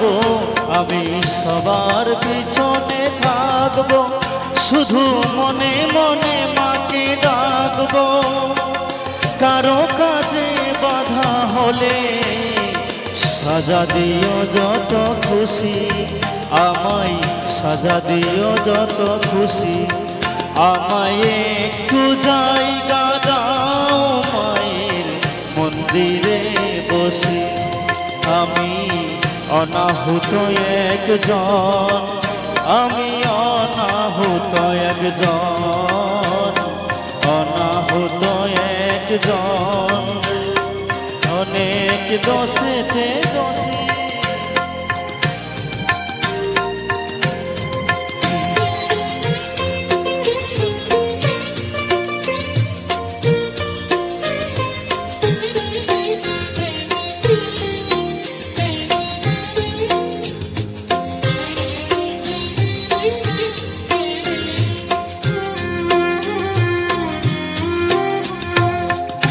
গো আমি সবার পিছনে থাকব, শুধু মনে মনে মাকে ডাকবো। কারও কাজে বাধা হলে সাজা দিও যত খুশি, আমায় সাজা দিও যত খুশি। আমায় একটু জায়গা দাও, মায়ের মন্দিরে বসে। আমি অনাহুত একজন আমি অনাহুত একজন অনাহুত একজন অনেক দোষেতে দোষী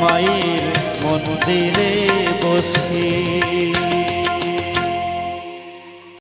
মায়ের মন্দিরে বসে।